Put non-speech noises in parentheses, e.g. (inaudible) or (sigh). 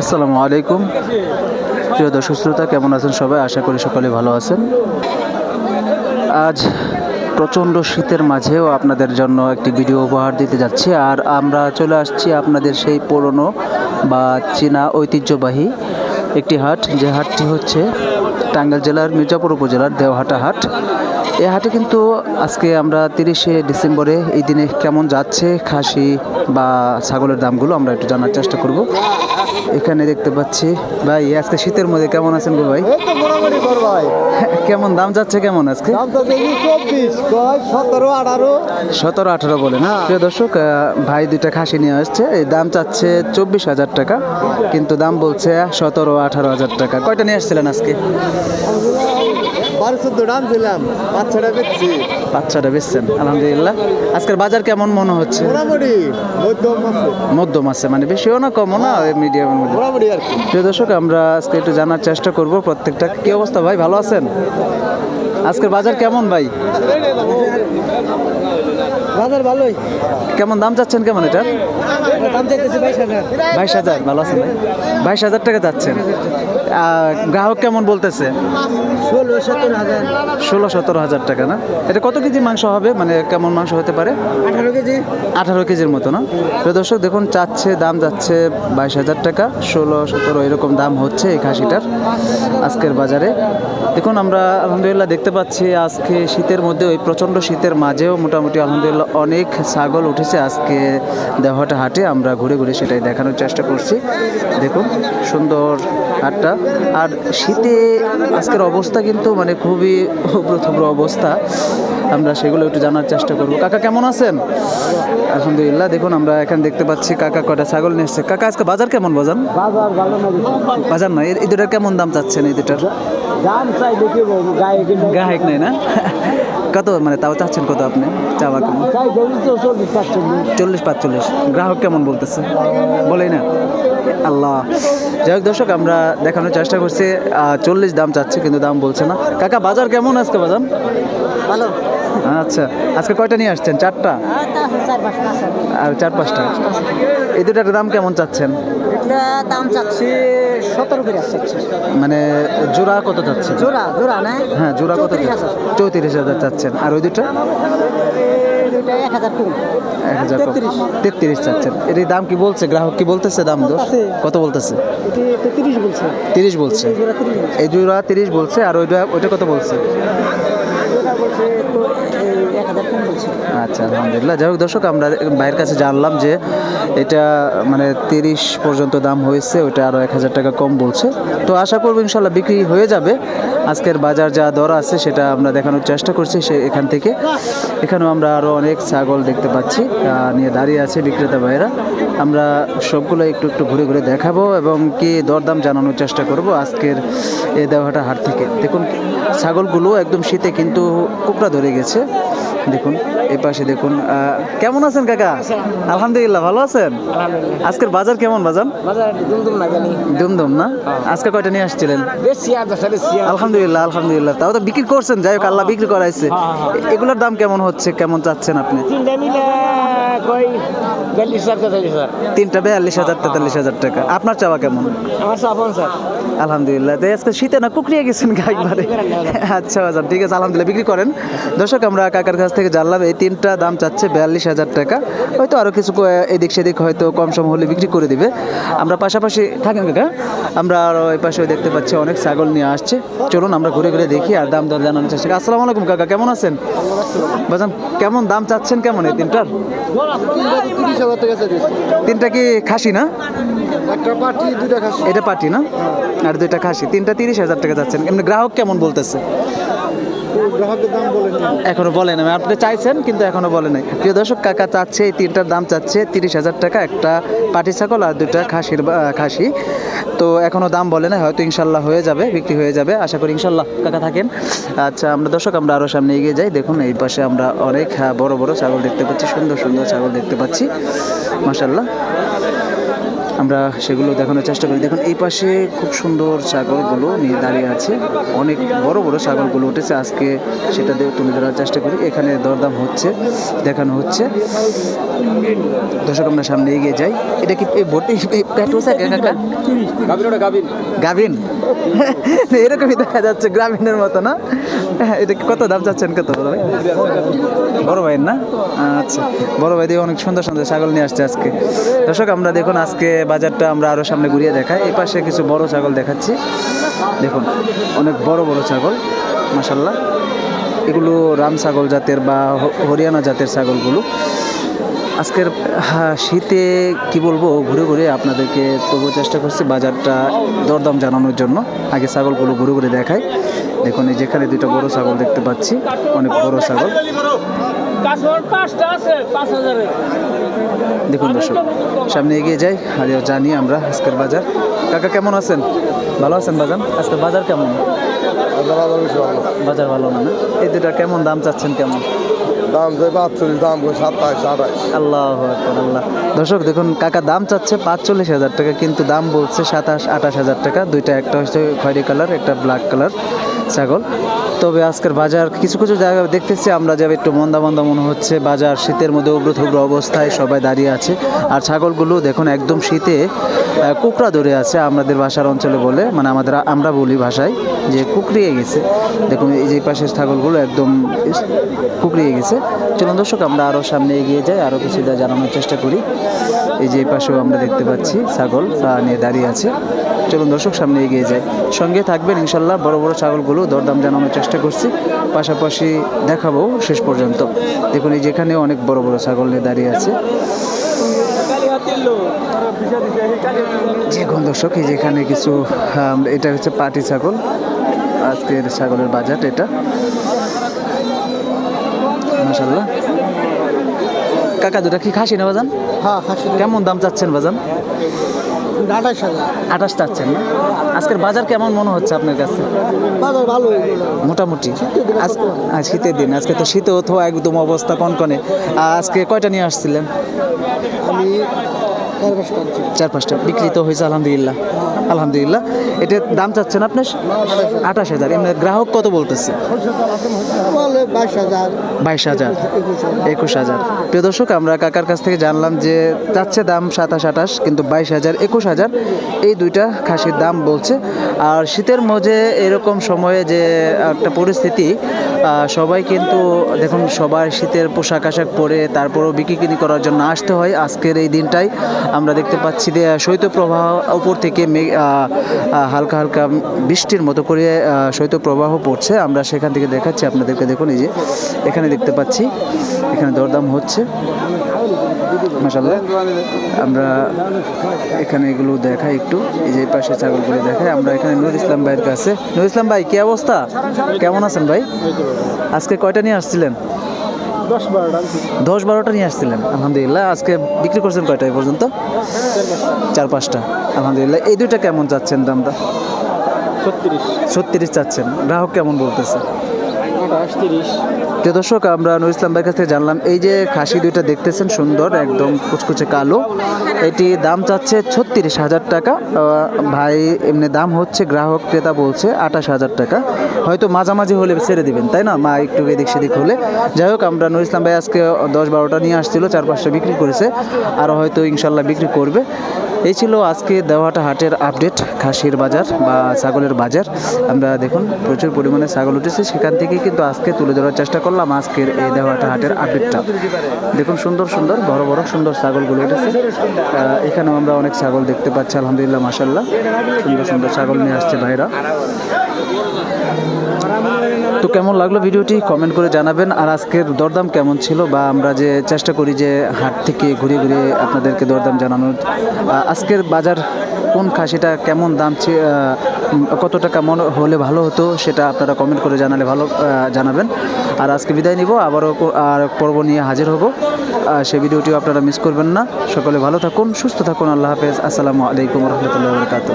আসসালামু আলাইকুম। প্রিয় দর্শক শ্রোতা, কেমন আছেন সবাই? আশা করি সকলে ভালো আছেন। আজ প্রচণ্ড শীতের মাঝেও আপনাদের জন্য একটি ভিডিও উপহার দিতে যাচ্ছি। আর আমরা চলে আসছি আপনাদের সেই পুরনো বা চীনা ঐতিহ্যবাহী একটি হাট। যে হাটটি হচ্ছে টাঙ্গাইল জেলার মির্জাপুর উপজেলার দেওহাটা হাট। এই হাটে কিন্তু আজকে আমরা তিরিশে ডিসেম্বরে এই দিনে কেমন যাচ্ছে খাসি বা ছাগলের দামগুলো আমরা একটু জানার চেষ্টা করব। এখানে দেখতে পাচ্ছি ভাই আজকে শীতের মধ্যে কেমন আছেন গো ভাই? কেমন দাম যাচ্ছে কেমন আজকে? সতেরো আঠারো। বলে না? প্রিয় দর্শক ভাই দুইটা খাসি নিয়ে আসছে। এই দাম চাচ্ছে চব্বিশ হাজার টাকা কিন্তু দাম বলছে সতেরো আঠারো হাজার টাকা। কয়টা নিয়ে আসছিলেন আজকে বারো চোদ্দ দাম দিলাম পাঁচ ছটা বেচছি বেচছেন আলহামদুলিল্লাহ। আজকের বাজার কেমন মনে হচ্ছে? মোটামুটি মধ্যম আছে। মধ্যম আছে মানে বেশিও না কমও না মিডিয়ামের মধ্যে? মোটামুটি আর কি। প্রিয় দর্শক আমরা আজকে একটু জানার চেষ্টা করব প্রত্যেকটা। কি অবস্থা ভাই ভালো আছেন? আজকের বাজার কেমন ভাই? বাজার ভালোই। কেমন দাম চাচ্ছেন কেমন এটার দাম চাইতেছি বাইশ হাজার। বাইশ হাজার ভালো আছেন ভাই? বাইশ হাজার টাকা যাচ্ছেন গ্রাহক কেমন বলতেছে? ষোলো সতেরো হাজার। ষোলো সতেরো হাজার টাকা না? এটা কত কেজি মাংস হবে? মানে কেমন মাংস হতে পারে? আঠারো কেজি। আঠারো কেজির মতো না? প্রিয় দর্শক দেখুন চাচ্ছে দাম যাচ্ছে বাইশ হাজার টাকা। ষোলো সতেরো এরকম দাম হচ্ছে এই খাসিটার আজকের বাজারে। দেখুন আমরা আলহামদুলিল্লাহ দেখতে পাচ্ছি আজকে শীতের মধ্যে ওই প্রচণ্ড শীতের মাঝেও মোটামুটি আলহামদুলিল্লাহ অনেক ছাগল উঠেছে আজকে দেওয়াটা হাটে আমরা ঘুরে ঘুরে সেটাই দেখানোর চেষ্টা করছি দেখুন সুন্দর হাটটা আর শীতে আজকের অবস্থা কিন্তু মানে খুবই উগ্রথুব্র অবস্থা আমরা সেগুলো একটু জানার চেষ্টা করব কাকা কেমন আছেন আলহামদুলিল্লাহ দেখুন আমরা এখানে দেখতে পাচ্ছি কাকা কটা ছাগল নিয়ে এসছে কাকা আজকে বাজার কেমন বাজান বাজার না এই দুটার কেমন দাম চাচ্ছেন এই দুটার দাম চাই দেখি কিনে গ্রাহক নেই না? কত মানে তাও চাচ্ছেন কত আপনি? চাওয়া কেমন চল্লিশ পাঁচচল্লিশ। গ্রাহক কেমন বলতেছে? বলেই না। আল্লাহ। যাই হোক দর্শক আমরা দেখানোর চেষ্টা করছি। চল্লিশ দাম চাচ্ছে কিন্তু দাম বলছে না। কাকা বাজার কেমন আজকে বাজার? ভালো। আচ্ছা আজকে কয়টা নিয়ে আসছেন? চারটা? আর চার পাঁচটা। এই দুটার দাম কেমন চাচ্ছেন? এটা দাম চাচ্ছি সতেরো করে চাচ্ছি মানে জোড়া কত চাচ্ছেন? জোড়া জোড়া না? হ্যাঁ জোড়া কত চৌত্রিশ হাজার। চাচ্ছেন। আর ওই দুটা এক হাজার কম এক হাজার কম। তেত্রিশ। চাচ্ছেন। এর দাম কি বলছে? গ্রাহক কি বলতেছে দাম দোষ কত বলতেছে? তিরিশ বলছে। এই জোড়া তিরিশ। বলছে আর ওইটা ওইটা কত বলছে? আচ্ছা আলহামদুলিল্লাহ। যাই হোক, দর্শক, আমরা ভাইয়ের কাছে জানলাম যে এটা মানে তিরিশ পর্যন্ত দাম হয়েছে, ওটা আরও এক হাজার টাকা কম বলছে। তো আশা করব ইনশাল্লাহ বিক্রি হয়ে যাবে। আজকের বাজার যা দর আছে, সেটা আমরা দেখানোর চেষ্টা করছি সে এখান থেকে। এখানেও আমরা আরও অনেক ছাগল দেখতে পাচ্ছি নিয়ে দাঁড়িয়ে আছে বিক্রেতা ভাইয়েরা। আমরা সবগুলো একটু একটু ঘুরে ঘুরে দেখাবো এবং কি দরদাম জানানোর চেষ্টা করব আজকের এই দেওয়াটা হাট থেকে। দেখুন, ছাগলগুলো একদম শীতে কিন্তু কুকড়া ধরে গেছে। দেখুন এই পাশে দেখুন কেমন আছেন কাকা? আলহামদুলিল্লাহ ভালো আছেন? আজকের বাজার কেমন বাজার দুমদুম না। জানি দুমদুম না? আজকে কয়টা নিয়ে আসছিলেন? আলহামদুলিল্লাহ আলহামদুলিল্লাহ। তাও তো বিক্রি করছেন যাই হোক আল্লাহ বিক্রি করাইছে। এগুলোর দাম কেমন হচ্ছে কেমন চাচ্ছেন আপনি? কই বিয়াল্লিশ হাজার তেতাল্লিশ হাজার। তিনটা বিয়াল্লিশ হাজার তেতাল্লিশ হাজার টাকা। আপনার চাওয়া কেমন? আমার পঞ্চাশ। আলহামদুলিল্লাহ। তো আজকে শীতে না কুকড়িয়ে গেছেন একবারে। আচ্ছা বাজার ঠিক আছে আলহামদুলিল্লাহ বিক্রি করেন। দর্শক আমরা কাকার কাছ থেকে জানলাম এই তিনটা দাম চাচ্ছে বিয়াল্লিশ হাজার টাকা। হয়তো আরও কিছু এদিক সেদিক হয়তো কম সম হলে বিক্রি করে দিবে। আমরা পাশাপাশি থাকেন কাকা আমরা আরও এই পাশে দেখতে পাচ্ছি অনেক ছাগল নিয়ে আসছে। চলুন আমরা ঘুরে ঘুরে দেখি আর দাম দর জানানোর চেষ্টা করি। আসসালামু আলাইকুম কাকা কেমন আছেন? বাজান কেমন দাম চাচ্ছেন কেমন এই তিনটার? তিরিশ হাজার টাকা তিনটা কি খাসি না? একটা পাটি দুটা খাসি। এটা পাটি না? আর দুইটা খাসি। তিনটা তিরিশ হাজার টাকা যাচ্ছেন এমনি গ্রাহক কেমন বলতেছে? এখনও বলেন আমি আপনি চাইছেন, কিন্তু এখনও বলে নাই। প্রিয় দর্শক, কাকা চাচ্ছে, এই তিনটার দাম চাচ্ছে তিরিশ হাজার টাকা, একটা পাটি ছাগল আর দুটা খাসির খাসি। তো এখনও দাম বলে না হয়তো ইনশাল্লাহ হয়ে যাবে, বিক্রি হয়ে যাবে। আশা করি ইনশাল্লাহ কাকা থাকেন। আচ্ছা আমরা দর্শক, আমরা আরও সামনে এগিয়ে যাই। দেখুন, এই পাশে আমরা অনেক বড় বড় ছাগল দেখতে পাচ্ছি, সুন্দর সুন্দর ছাগল দেখতে পাচ্ছি। মাসাল্লাহ আমরা সেগুলো দেখানোর চেষ্টা করি। দেখুন এই পাশে খুব সুন্দর ছাগলগুলো নিয়ে দাঁড়িয়ে আছে। অনেক বড় বড় ছাগলগুলো উঠেছে। আজকে সেটা দিয়ে তুলে ধরার চেষ্টা করি। এখানে দরদাম হচ্ছে দেখানো হচ্ছে। দর্শক আমরা সামনে এগিয়ে যাই। এটা কি সাইকেল কাকা? গাভিন (laughs) এরকমই দেখা যাচ্ছে গ্রামীণের মতো না? হ্যাঁ, এটা কত দাম চাচ্ছেন? কত বড় ভাই? বড় ভাইয়ের না? আচ্ছা বড় ভাই দিয়ে অনেক সুন্দর সুন্দর ছাগল নিয়ে আসছে আজকে। দর্শক আমরা দেখুন আজকে বাজারটা আমরা আরও সামনে ঘুরিয়ে দেখাই। এই পাশে কিছু বড় ছাগল দেখাচ্ছি। দেখুন অনেক বড় বড় ছাগল মাসাল্লাহ এগুলো রাম ছাগল জাতের বা হরিয়ানা জাতের ছাগলগুলো। আজকের হ্যাঁ, শীতে কি বলব ঘুরে ঘুরে আপনাদেরকে তবু চেষ্টা করছি বাজারটা দরদাম জানানোর জন্য। আগে ছাগলগুলো ঘুরে ঘুরে দেখাই। দেখুন এই যেখানে দুটো বড় ছাগল দেখতে পাচ্ছি অনেক বড় ছাগল। দেখুন দর্শক সামনে এগিয়ে যাই আর জানি আমরা আজকের বাজার। কাকা কেমন আছেন? ভালো আছেন বাজার আজকের বাজার কেমন? বাজার ভালো না এই দুটা কেমন দাম চাচ্ছেন কেমন? দাম যে পাঁচচল্লিশ দাম করে সাতাশ, আঠাশ। আল্লাহ আল্লাহ। দর্শক, দেখুন, কাকা দাম চাচ্ছে পাঁচচল্লিশ হাজার টাকা, কিন্তু দাম বলছে সাতাশ, আঠাশ হাজার টাকা। দুইটা, একটা হচ্ছে খয়েরি কালার, একটা ব্ল্যাক কালার ছাগল। তবে আজকের বাজার, কিছু কিছু জায়গায় দেখতেছি, আমরা যাবে একটু মন্দা মন্দা মনে হচ্ছে, বাজার শীতের মধ্যে উগ্র অবস্থায় সবাই দাঁড়িয়ে আছে। আর ছাগলগুলো, দেখুন, একদম শীতে কুকড়া ধরে আছে আমাদের ভাষার অঞ্চলে বলে মানে আমাদের আমরা বলি ভাষায়, যে কুকড়িয়ে গেছে। দেখুন, এই যে পাশের ছাগলগুলো একদম কুকড়িয়ে গেছে। চলুন দর্শক, আমরা আরও সামনে এগিয়ে যাই আরও কিছু দা জানানোর চেষ্টা করি। এই যে পাশেও আমরা দেখতে পাচ্ছি ছাগল নিয়ে দাঁড়িয়ে আছে। চলুন দর্শক, সামনে এগিয়ে যাই। সঙ্গে থাকবেন ইনশাল্লাহ, বড় বড় ছাগলগুলো দরদাম জানানোর চেষ্টা করছি। পাশাপাশি দেখাবো শেষ পর্যন্ত। দেখুন, এই যেখানে অনেক বড় বড় ছাগল নিয়ে দাঁড়িয়ে আছে। দেখুন দর্শক, এই যেখানে কিছু এটা হচ্ছে পাটি ছাগল। আজকের ছাগলের বাজার এটা। মাসাল্লাহ কাকা দুটা কি খাসি না বাজান? হ্যাঁ কেমন দাম চাচ্ছেন বাজান? আঠাশ আঠাশ চাচ্ছেন না? আজকের বাজার কেমন মনে হচ্ছে আপনার কাছে? বাজার ভালো মোটামুটি। আজ- আজ শীতের দিন আজকে তো শীত তো একদম অবস্থা কনকনে। আজকে কয়টা নিয়ে আসছিলেন? আমি চার পাঁচটা বিক্রি তো হয়েছে আলহামদুলিল্লাহ। আলহামদুলিল্লাহ। এটার দাম চাচ্ছেন আপনি আঠাশ হাজার। এমনি গ্রাহক কত বলতেছে? বাইশ হাজার। একুশ হাজার। প্রিয় দর্শক আমরা কাকার কাছ থেকে জানলাম যে চাচ্ছে দাম সাতাশ আঠাশ কিন্তু বাইশ হাজার একুশ হাজার এই দুইটা খাসির দাম বলছে। আর শীতের মধ্যে এরকম সময়ে যে একটা পরিস্থিতি সবাই কিন্তু দেখুন সবাই শীতের পোশাক আশাক পরে তারপরেও বিক্রি কিনি করার জন্য আসতে হয়। আজকের এই দিনটাই আমরা দেখতে পাচ্ছি যে শৈত্যপ্রবাহ উপর থেকে হালকা হালকা বৃষ্টির মতো করে শৈত্যপ্রবাহ পড়ছে। আমরা সেখান থেকে দেখাচ্ছি, আপনাদেরকে দেখুন এই যে, এখানে দেখতে পাচ্ছি, এখানে দরদাম হচ্ছে। আমরা এখানে এগুলো দেখাই একটু, এই যে পাশে ছাগলগুলো দেখাই। আমরা এখানে নুর ইসলাম ভাইয়ের কাছে। নুর ইসলাম ভাই, কি অবস্থা? কেমন আছেন ভাই? আজকে কয়টা নিয়ে আসছিলেন? দশ বারোটা দশ বারোটা নিয়ে আসছিলেন আলহামদুলিল্লাহ। আজকে বিক্রি করছেন কয়টা এই পর্যন্ত? চার পাঁচটা আলহামদুলিল্লাহ। এই দুইটা কেমন চাচ্ছেন দামটা? ছত্রিশ। ছত্রিশ চাচ্ছেন। গ্রাহক কেমন বলতেছে? প্রিয় দর্শক, আমরা নুর ইসলাম ভাইয়ের কাছ থেকে জানলাম, এই যে খাসি দুইটা দেখতেছেন সুন্দর, একদম কুচকুচে কালো। এটি দাম চাচ্ছে ছত্রিশ হাজার টাকা। ভাই, এমনি দাম হচ্ছে, গ্রাহক, ক্রেতা বলছে আঠাশ হাজার টাকা। হয়তো মাঝামাঝি হলে ছেড়ে দিবেন, তাই না? মা, একটু এদিক সেদিক হলে। যাই হোক, আমরা নুর ইসলাম ভাই আজকে দশ বারোটা নিয়ে আসছিল, চার পাঁচটা বিক্রি করেছে। আর হয়তো ইনশাল্লাহ বিক্রি করবে। এই ছিল আজকে দেওয়াটা হাটের আপডেট, খাসির বাজার বা ছাগলের বাজার। আমরা দেখুন, প্রচুর পরিমাণে ছাগল উঠেছে, সেখান থেকে কিন্তু আজকে তুলে ধরার চেষ্টা করলাম আজকের এই দেওয়াটা হাটের আপডেটটা। দেখুন, সুন্দর সুন্দর, বড় বড়, সুন্দর ছাগলগুলো উঠেছে। এখানেও আমরা অনেক ছাগল দেখতে পাচ্ছি, আলহামদুলিল্লাহ মাসাল্লাহ সুন্দর সুন্দর ছাগল নিয়ে আসছে ভাইরা। তো কেমন লাগল ভিডিওটি? কমেন্ট করে জানাবেন। আর আজকের দরদাম কেমন ছিল? বা আমরা যে চেষ্টা করি যে হাট থেকে ঘুরে ঘুরে আপনাদেরকে দরদাম জানানোর আজকের বাজার কোন খাসিটা কেমন দাম কত টাকা মনে হলে ভালো হতো সেটা আপনারা কমেন্ট করে জানালে ভালো জানাবেন। আর আজকে বিদায় নিব, আবারও আর পর্ব নিয়ে হাজির হব। সেই ভিডিওটিও আপনারা মিস করবেন না। সকলে ভালো থাকুন, সুস্থ থাকুন। আল্লাহ হাফেজ। আসসালামু আলাইকুম রহমতুল্লাহ বরকাত